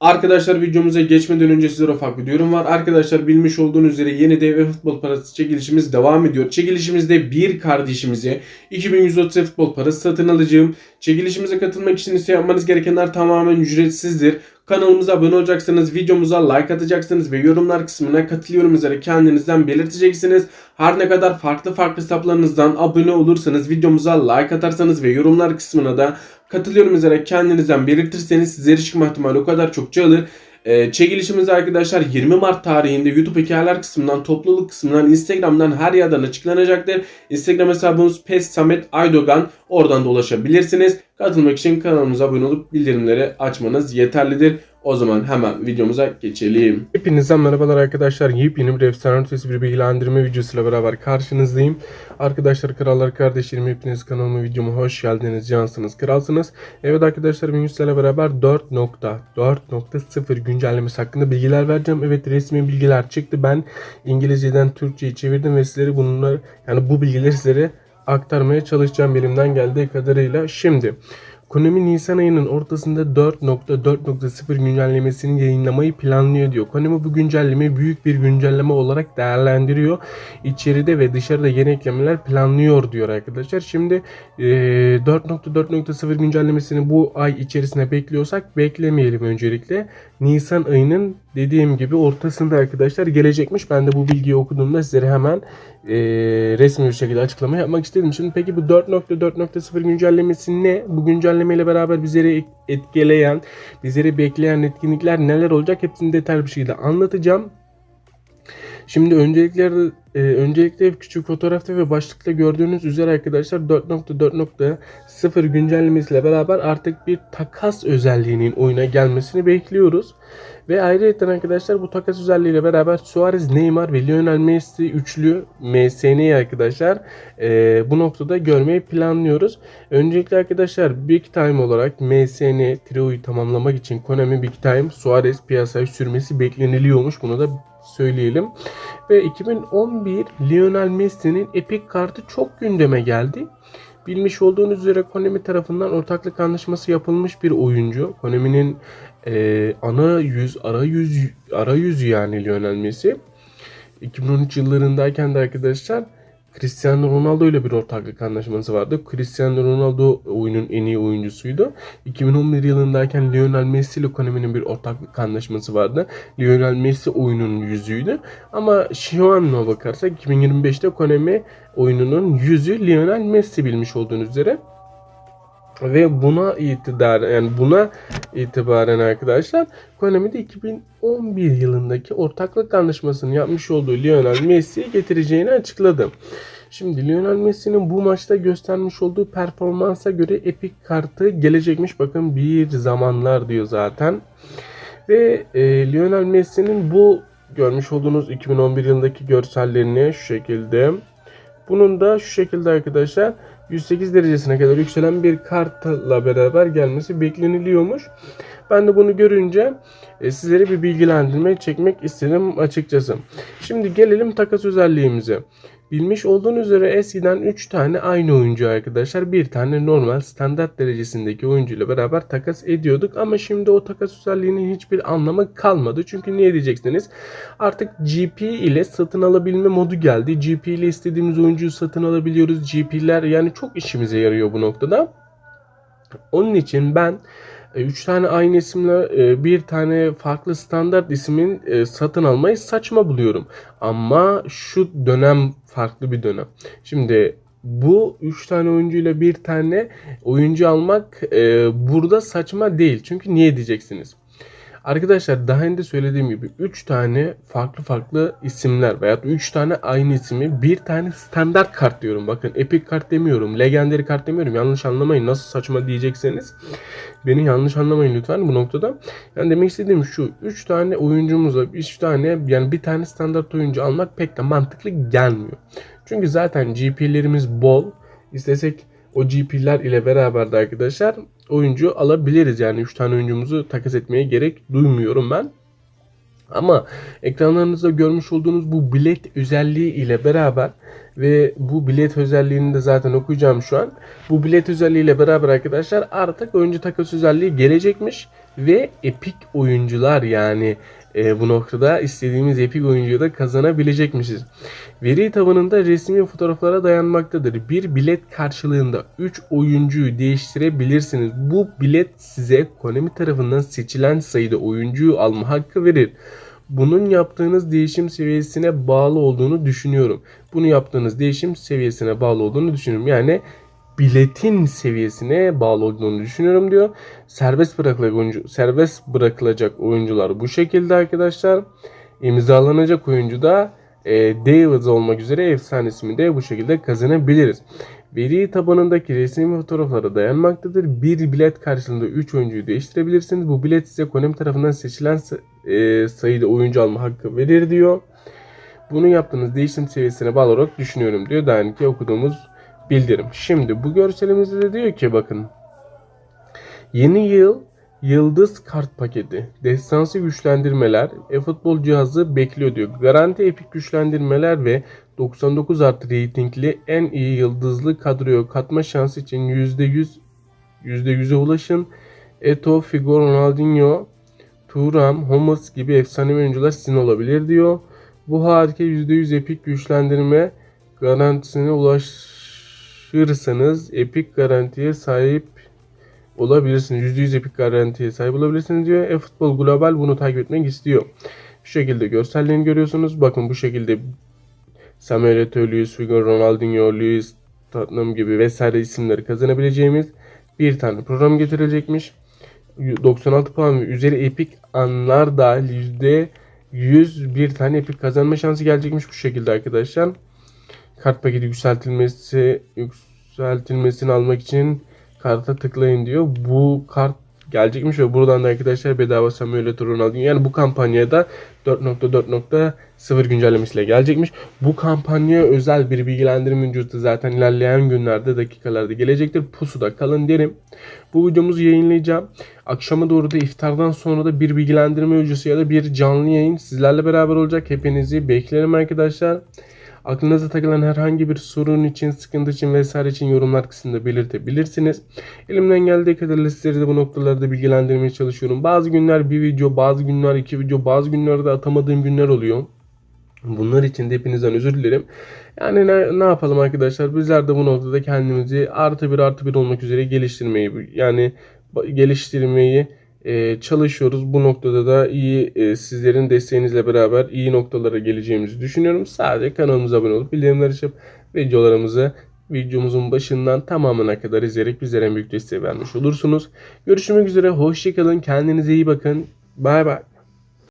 Arkadaşlar videomuza geçmeden önce sizlere ufak bir duyurum var. Arkadaşlar bilmiş olduğunuz üzere yeni dev futbol parası çekilişimiz devam ediyor. Çekilişimizde bir kardeşimize 2130 futbol parası satın alacağım. Çekilişimize katılmak için ise yapmanız gerekenler tamamen ücretsizdir. Kanalımıza abone olacaksınız, videomuza like atacaksınız ve yorumlar kısmına katılıyorum üzere kendinizden belirteceksiniz. Her ne kadar farklı farklı hesaplarınızdan abone olursanız, videomuza like atarsanız ve yorumlar kısmına da katılıyorum üzere kendinizden belirtirseniz sizlere çıkma ihtimali o kadar çokça alır. Ee, çekilişimiz arkadaşlar 20 Mart tarihinde YouTube hikayeler kısmından, topluluk kısmından, Instagram'dan her yerden açıklanacaktır. Instagram hesabımız Pes Samet Aydogan. Oradan da ulaşabilirsiniz. Katılmak için kanalımıza abone olup bildirimleri açmanız yeterlidir. O zaman hemen videomuza geçelim. Hepinize merhabalar arkadaşlar. Yepyeni bir efsane bir bilgilendirme videosuyla beraber karşınızdayım. Arkadaşlar krallar kardeşlerim hepiniz kanalıma videoma hoş geldiniz. Cansınız kralsınız. Evet arkadaşlar bugün beraber 4.4.0 güncellemesi hakkında bilgiler vereceğim. Evet resmi bilgiler çıktı. Ben İngilizceden Türkçe'ye çevirdim ve sizlere bunları yani bu bilgileri sizlere aktarmaya çalışacağım elimden geldiği kadarıyla. Şimdi Konami Nisan ayının ortasında 4.4.0 güncellemesini yayınlamayı planlıyor diyor. Konami bu güncellemeyi büyük bir güncelleme olarak değerlendiriyor. İçeride ve dışarıda yeni eklemeler planlıyor diyor arkadaşlar. Şimdi e, 4.4.0 güncellemesini bu ay içerisinde bekliyorsak beklemeyelim öncelikle. Nisan ayının dediğim gibi ortasında arkadaşlar gelecekmiş. Ben de bu bilgiyi okuduğumda sizlere hemen e, resmi bir şekilde açıklama yapmak istedim. Şimdi peki bu 4.4.0 güncellemesi ne? Bu güncelleme ile beraber bizleri etkileyen, bizleri bekleyen etkinlikler neler olacak? hepsini detaylı bir şekilde anlatacağım. Şimdi öncelikler e, öncelikle küçük fotoğrafta ve başlıkta gördüğünüz üzere arkadaşlar 4.4.0 güncellemesiyle beraber artık bir takas özelliğinin oyuna gelmesini bekliyoruz. Ve ayrıca arkadaşlar bu takas özelliğiyle beraber Suarez, Neymar ve Lionel Messi üçlü MSN'yi arkadaşlar e, bu noktada görmeyi planlıyoruz. Öncelikle arkadaşlar Big Time olarak MSN Trio'yu tamamlamak için Konami Big Time Suarez piyasaya sürmesi bekleniliyormuş. Bunu da söyleyelim. Ve 2011 Lionel Messi'nin Epic kartı çok gündeme geldi. Bilmiş olduğunuz üzere Konami tarafından ortaklık anlaşması yapılmış bir oyuncu. Konami'nin e, ana yüz, ara yüz, ara yüzü yani Lionel Messi. 2013 yıllarındayken de arkadaşlar Cristiano Ronaldo ile bir ortaklık anlaşması vardı. Cristiano Ronaldo oyunun en iyi oyuncusuydu. 2011 yılındayken Lionel Messi ile Konami'nin bir ortaklık anlaşması vardı. Lionel Messi oyunun yüzüydü. Ama şu an bakarsak 2025'te Konami oyununun yüzü Lionel Messi bilmiş olduğunuz üzere. Ve buna itibaren yani buna itibaren arkadaşlar Konami'de 2011 yılındaki ortaklık anlaşmasını yapmış olduğu Lionel Messi'yi getireceğini açıkladı. Şimdi Lionel Messi'nin bu maçta göstermiş olduğu performansa göre Epic kartı gelecekmiş. Bakın bir zamanlar diyor zaten. Ve e, Lionel Messi'nin bu görmüş olduğunuz 2011 yılındaki görsellerini şu şekilde. Bunun da şu şekilde arkadaşlar 108 derecesine kadar yükselen bir kartla beraber gelmesi bekleniliyormuş. Ben de bunu görünce e, sizlere bir bilgilendirme çekmek istedim açıkçası. Şimdi gelelim takas özelliğimize. Bilmiş olduğunuz üzere eskiden 3 tane aynı oyuncu arkadaşlar. Bir tane normal standart derecesindeki oyuncu ile beraber takas ediyorduk. Ama şimdi o takas özelliğinin hiçbir anlamı kalmadı. Çünkü niye diyeceksiniz? Artık GP ile satın alabilme modu geldi. GP ile istediğimiz oyuncuyu satın alabiliyoruz. GP'ler yani çok işimize yarıyor bu noktada. Onun için ben 3 e, tane aynı isimle e, bir tane farklı standart ismin e, satın almayı saçma buluyorum. Ama şu dönem farklı bir dönem. Şimdi bu 3 tane oyuncuyla bir tane oyuncu almak burada saçma değil. Çünkü niye diyeceksiniz? Arkadaşlar daha önce söylediğim gibi 3 tane farklı farklı isimler veya 3 tane aynı ismi bir tane standart kart diyorum. Bakın epic kart demiyorum. Legendary kart demiyorum. Yanlış anlamayın. Nasıl saçma diyecekseniz. Beni yanlış anlamayın lütfen bu noktada. Yani demek istediğim şu. 3 tane oyuncumuza 3 tane yani bir tane standart oyuncu almak pek de mantıklı gelmiyor. Çünkü zaten GP'lerimiz bol. İstesek o GP'ler ile beraber de arkadaşlar oyuncu alabiliriz. Yani 3 tane oyuncumuzu takas etmeye gerek duymuyorum ben. Ama ekranlarınızda görmüş olduğunuz bu bilet özelliği ile beraber ve bu bilet özelliğini de zaten okuyacağım şu an. Bu bilet özelliği ile beraber arkadaşlar artık oyuncu takas özelliği gelecekmiş. ve epik oyuncular yani e, bu noktada istediğimiz epik oyuncuyu da kazanabilecekmişiz. Veri tabanında resmi fotoğraflara dayanmaktadır. Bir bilet karşılığında 3 oyuncuyu değiştirebilirsiniz. Bu bilet size Konami tarafından seçilen sayıda oyuncuyu alma hakkı verir. Bunun yaptığınız değişim seviyesine bağlı olduğunu düşünüyorum. Bunu yaptığınız değişim seviyesine bağlı olduğunu düşünüyorum. Yani biletin seviyesine bağlı olduğunu düşünüyorum diyor. Serbest bırakılacak oyuncu serbest bırakılacak oyuncular bu şekilde arkadaşlar. İmzalanacak oyuncu da e, Davids olmak üzere efsanesini de bu şekilde kazanabiliriz. Veri tabanındaki resmi fotoğraflara dayanmaktadır. Bir bilet karşılığında 3 oyuncuyu değiştirebilirsiniz. Bu bilet size Konami tarafından seçilen e, sayıda oyuncu alma hakkı verir diyor. Bunu yaptığınız değişim seviyesine bağlı olarak düşünüyorum diyor. Daha önce okuduğumuz bildirim. Şimdi bu görselimizde de diyor ki bakın. Yeni yıl yıldız kart paketi, destansı güçlendirmeler, e-futbol cihazı bekliyor diyor. Garanti epik güçlendirmeler ve 99 artı reytingli en iyi yıldızlı kadroya katma şansı için %100 %100'e ulaşın. Eto, Figo, Ronaldinho, Thuram, Hummels gibi efsane oyuncular sizin olabilir diyor. Bu harika %100 epik güçlendirme garantisine ulaşırsanız epik garantiye sahip olabilirsiniz. %100 epik garantiye sahip olabilirsiniz diyor. E-Futbol Global bunu takip etmek istiyor. Şu şekilde görsellerini görüyorsunuz. Bakın bu şekilde Samuel Eto'o, Luis Figo, Ronaldinho, Luis Tottenham gibi vesaire isimleri kazanabileceğimiz bir tane program getirilecekmiş. 96 puan ve üzeri epik anlar dahil %100 bir tane epik kazanma şansı gelecekmiş bu şekilde arkadaşlar. Kart paketi yükseltilmesi yükseltilmesini almak için karta tıklayın diyor. Bu kart gelecekmiş ve buradan da arkadaşlar bedava Samuel Eto'o Ronaldinho yani bu kampanyada 4.4.0 güncellemesiyle gelecekmiş. Bu kampanya özel bir bilgilendirme ücreti zaten ilerleyen günlerde dakikalarda gelecektir. Pusuda kalın derim. Bu videomuzu yayınlayacağım. Akşama doğru da iftardan sonra da bir bilgilendirme ücreti ya da bir canlı yayın sizlerle beraber olacak. Hepinizi beklerim arkadaşlar. Aklınıza takılan herhangi bir sorun için, sıkıntı için vesaire için yorumlar kısmında belirtebilirsiniz. Elimden geldiği kadarıyla sizleri de bu noktalarda bilgilendirmeye çalışıyorum. Bazı günler bir video, bazı günler iki video, bazı günlerde atamadığım günler oluyor. Bunlar için de hepinizden özür dilerim. Yani ne, ne yapalım arkadaşlar? Bizler de bu noktada kendimizi artı bir artı bir olmak üzere geliştirmeyi yani geliştirmeyi e, çalışıyoruz. Bu noktada da iyi e, sizlerin desteğinizle beraber iyi noktalara geleceğimizi düşünüyorum. Sadece kanalımıza abone olup bildirimleri açıp videolarımızı videomuzun başından tamamına kadar izleyerek bizlere en büyük desteği vermiş olursunuz. Görüşmek üzere. Hoşçakalın. Kendinize iyi bakın. Bay bay.